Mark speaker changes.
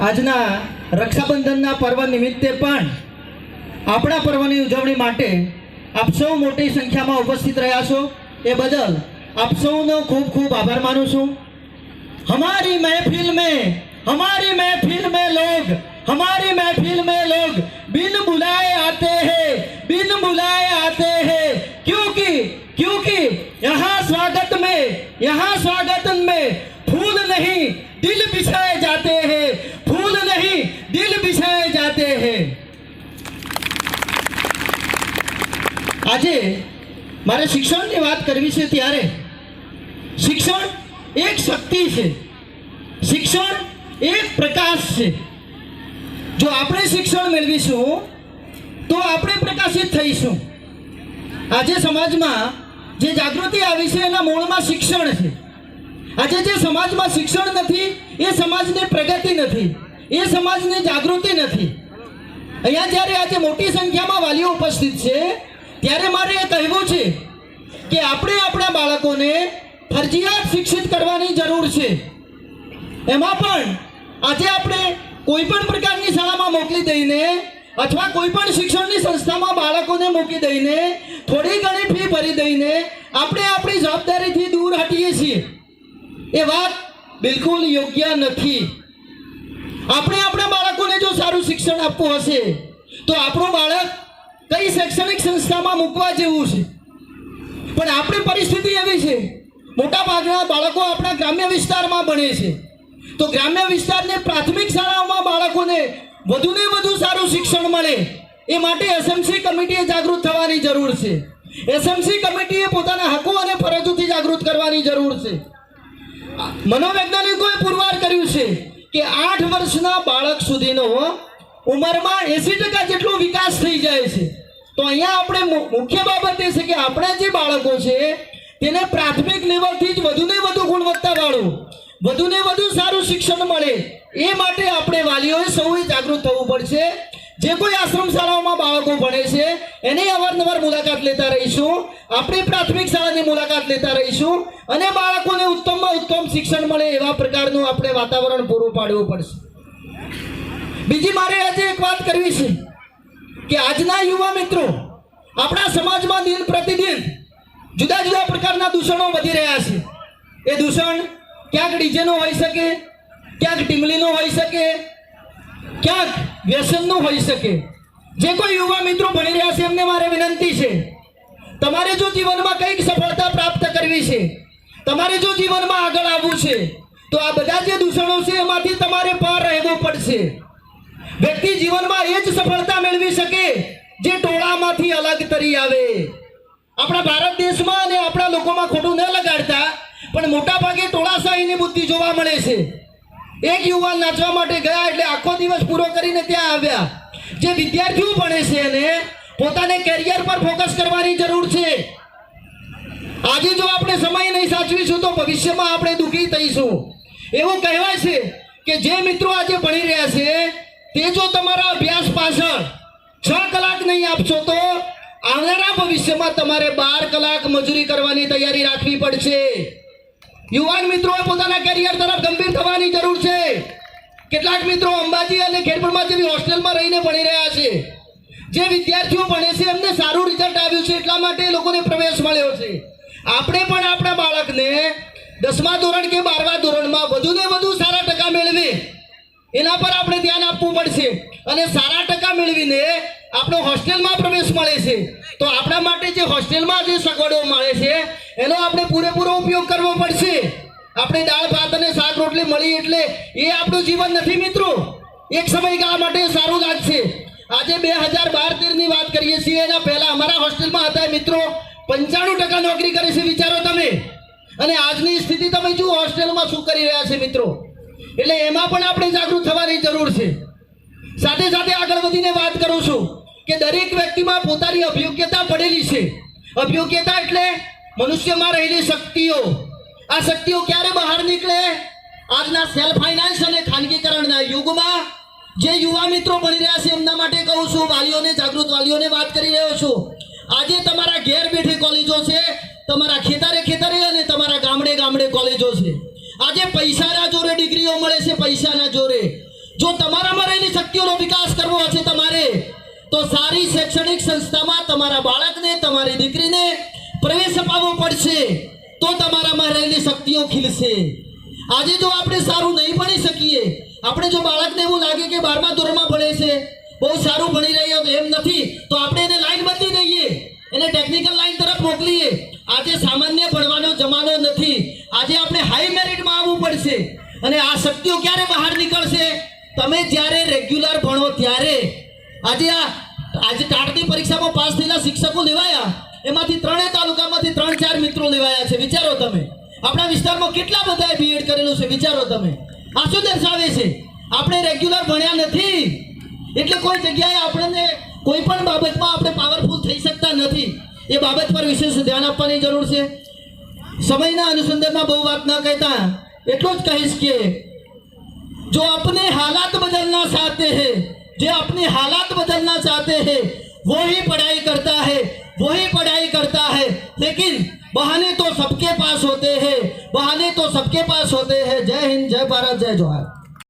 Speaker 1: આજના રક્ષાબંધનના પર્વ નિમિત્તે પણ આપણા પર્વની ઉજવણી માટે આપ સૌ મોટી સંખ્યામાં ઉપસ્થિત રહ્યા છો એ બદલ આપ સૌનો ખૂબ ખૂબ આભાર માનું છું हमारी महफिल में हमारी महफिल में लोग हमारी महफिल में लोग बिन बुलाए आते हैं बिन बुलाए आते हैं क्योंकि क्योंकि यहाँ स्वागत में यहाँ स्वागत में આજે મારે શિક્ષણની વાત કરવી છે ત્યારે શિક્ષણ એક શક્તિ છે. શિક્ષણ એક પ્રકાશ છે. જો આપણે શિક્ષણ મેળવીશું, તો આપણે પ્રકાશિત થઈશું. આજે સમાજમાં જે જાગૃતિ આવી છે એના મૂળમાં શિક્ષણ છે. આજે જે સમાજમાં શિક્ષણ નથી, એ સમાજની પ્રગતિ નથી. એ સમાજને જાગૃતિ નથી. અહીંયા જ્યારે આજે મોટી સંખ્યામાં વાલીઓ ઉપસ્થિત છે ત્યારે મારે એ કહેવું છે કે આપણે આપણા બાળકોને ફરજિયાત શિક્ષિત કરવાની જરૂર છે. એમાં પણ આજે આપણે કોઈ પણ પ્રકારની શાળામાં મોકલી દઈને અથવા કોઈ પણ શિક્ષણની સંસ્થામાં બાળકોને મૂકી દઈને થોડી ઘણી ફી ભરી દઈને આપણે આપણી જવાબદારીથી દૂર હટીએ છીએ. એ વાત બિલકુલ યોગ્ય નથી. આપણે આપણા બાળકોને જો સારું શિક્ષણ આપવું હશે, તો આપણું બાળક કઈ શૈક્ષણિક સંસ્થામાં મૂકવા જેવું છે. પણ આપણી પરિસ્થિતિ એવી છે મોટા ભાગના બાળકો આપણા ગ્રામ્ય વિસ્તારમાં ભણે છે. તો ગ્રામ્ય વિસ્તારને પ્રાથમિક શાળાઓમાં બાળકોને વધુને વધુ સારું શિક્ષણ મળે, એ માટે એસએમસી કમિટીએ જાગૃત થવાની જરૂર છે. એસએમસી કમિટીએ પોતાના હકો અને ફરજોથી જાગૃત કરવાની જરૂર છે. મનોવૈજ્ઞાનિકોએ પુરવાર કર્યું છે કે આઠ વર્ષના બાળક સુધીનો ઉંમરમાં એસી ટકા જેટલો વિકાસ થઈ જાય છે. તો અહીંયા આપણે મુખ્ય બાબત એ છે કે આપણા જે બાળકો છે, તેને પ્રાથમિક લેવલથી જ વધુને વધુ ગુણવત્તાવાળું વધુને વધુ સારું શિક્ષણ મળે, એ માટે આપણે વાલીઓએ સૌએ જાગૃત થવું પડશે. જે કોઈ આશ્રમ શાળાઓમાં બાળકો ભણે છે, એને અવારનવાર મુલાકાત લેતા રહીશું. આપણી પ્રાથમિક શાળાની મુલાકાત લેતા રહીશું અને બાળકોને ઉત્તમમાં ઉત્તમ શિક્ષણ મળે એવા પ્રકારનું આપણે વાતાવરણ પૂરું પાડવું પડશે. બીજી મારે આજે એક વાત કરવી છે કે આજના યુવા મિત્રો, આપણા સમાજમાં દિન પ્રતિદિન જુદા જુદા પ્રકારના દૂષણો વધી રહ્યા છે. એ દૂષણ ક્યાંક ડીજેનું હોઈ શકે, ક્યાંક ટીમલીનો હોઈ શકે, ક્યાંક વ્યસનનું હોઈ શકે. જે કોઈ યુવા મિત્રો ભણી રહ્યા છે, એમને મારે વિનંતી છે, તમારે જો જીવનમાં કંઈક સફળતા પ્રાપ્ત કરવી છે, તમારે જો જીવનમાં આગળ આવવું છે, તો આ બધા જે દૂષણો છે, એમાંથી તમારે પાર રહેવું પડશે. વ્યક્તિ જીવનમાં એ જ સફળતા મેળવી શકે જે ટોળામાંથી અલગ તરી આવે. આપણા ભારત દેશમાં અને આપણા લોકોમાં ખોટું ન લગાડતા, પણ મોટા ભાગે ટોળાશાહીની બુદ્ધિ જોવા મળે છે. એક યુવાન નાચવા માટે ગયા એટલે આખો દિવસ પૂરો કરીને ત્યાં આવ્યા. જે વિદ્યાર્થીઓ ભણે છે એને પોતાને કેરિયર પર ફોકસ કરવાની જરૂર છે. આજે જો આપણે સમય નહીં સાચવીશું તો ભવિષ્યમાં આપણે દુઃખી થઈશું. એવું કહેવાય છે કે જે મિત્રો આજે ભણી રહ્યા છે તે જો તમારા અભ્યાસ પાછળ છ કલાક નહીં આપશો તો આવનારા ભવિષ્યમાં તમારે બાર કલાક મજૂરી કરવાની તૈયારી રાખવી પડશે. યુવાન મિત્રોએ પોતાના કેરિયર તરફ ગંભીર થવાની જરૂર છે. કેટલાક મિત્રો અંબાજી અને ખેડપુરમાં જેવી હોસ્ટેલમાં રહીને ભણી રહ્યા છે. જે વિદ્યાર્થીઓ ભણે છે, એમને સારું રિઝલ્ટ આવ્યું છે, એટલા માટે લોકોને પ્રવેશ મળ્યો છે. આપણે પણ આપણા બાળકને દસમા ધોરણ કે બારમા ધોરણમાં વધુને વધુ સારા ટકા મેળવે એના પર આપણે ધ્યાન આપવું પડશે અને સારા ટકા મેળવીને આપણો હોસ્ટેલમાં પ્રવેશ મળે છે. તો આપણા માટે જે હોસ્ટેલમાં જે સગવડો મળે છે, એનો આપણે પૂરેપૂરો ઉપયોગ કરવો પડશે. આપણે દાળ, ભાત અને શાક, રોટલી મળી એટલે એ આપણું જીવન નથી મિત્રો. એક સમયગાળા માટે સારું લાગશે. આજે બે હજાર બાર તેરની વાત કરીએ છીએ, એના પહેલાં અમારા હોસ્ટેલમાં હતા મિત્રો. પંચાણું ટકા નોકરી કરે છે, વિચારો તમે. અને આજની સ્થિતિ તમે જુઓ, હોસ્ટેલમાં શું કરી રહ્યા છે મિત્રો? એટલે એમાં પણ આપણે જાગૃત થવાની જરૂર છે. સાથે સાથે આગળ વધીને વાત કરું છું કે દરેક વ્યક્તિમાં પોતાની અભિયોગ્યતા પડેલી છે. અભિયોગ્યતા એટલે મનુષ્યમાં રહેલી શક્તિઓ. આ શક્તિઓ ક્યારે બહાર નીકળે? આજના સેલ્ફ ફાઇનાન્સ અને ખાનગીકરણના યુગમાં જે યુવા મિત્રો ભણી રહ્યા છે એમના માટે કહું છું, વાલીઓને, જાગૃત વાલીઓને વાત કરી રહ્યો છું. આજે તમારા ઘેર બેઠી કોલેજો છે, તમારા ખેતરે ખેતરે અને તમારા ગામડે ગામડે કોલેજો છે. આજે પૈસાના મળે છે પૈસાના જોરે. જો તમારામાં રહેલી શક્તિઓનો વિકાસ કરવો છે તમારે, તો સારી શૈક્ષણિક સંસ્થામાં તમારા બાળકને, તમારી દીકરીને પ્રવેશ અપાવવો પડશે, તો તમારામાં રહેલી શક્તિઓ ખીલશે. આજે જો આપણે સારું નહીં ભણી શકીએ, આપણે જો બાળકને એવું લાગે કે બારમા ધોરણમાં ભણે છે, બહુ સારું ભણી રહ્યા એમ નથી, તો આપણે એને લાઈન બદલી દઈએ, એને ટેકનિકલ લાઈન તરફ મોકલીએ. આજે સામાન્ય ભણવાનો જમાનો નથી. આજે આપણે હાઈ મેરિટમાં આવવું પડશે. અને આ શક્તિઓ ક્યારે બહાર નીકળશે? તમે જ્યારે રેગ્યુલર ભણો ત્યારે. આજે આ, આજે ટાટની પરીક્ષામાં પાસ થયેલા શિક્ષકો લેવાયા. એમાંથી ત્રણેય તાલુકામાંથી ત્રણ ચાર મિત્રો લેવાયા છે. વિચારો તમે. આપણા વિસ્તારમાં કેટલા બધાએ બીએડ કરેલું છે? વિચારો તમે. આ શું દર્શાવે છે? આપણે રેગ્યુલર ભણ્યા નથી. એટલે કોઈ જગ્યાએ આપણને કોઈ પણ બાબતમાં આપણે પાવરફુલ થઈ શકતા નથી. એ બાબત પર વિશેષ ધ્યાન આપવાની જરૂર છે. સમયના અનુસંધાનમાં બહુ વાત ન કહેતા એટલું જ કહીશ કે जो अपने हालात बदलना चाहते हैं जो अपने हालात बदलना चाहते हैं वो ही पढ़ाई करता है वही पढ़ाई करता है लेकिन बहाने तो सबके पास होते हैं बहाने तो सबके पास होते हैं जय हिंद जय भारत जय जवाहर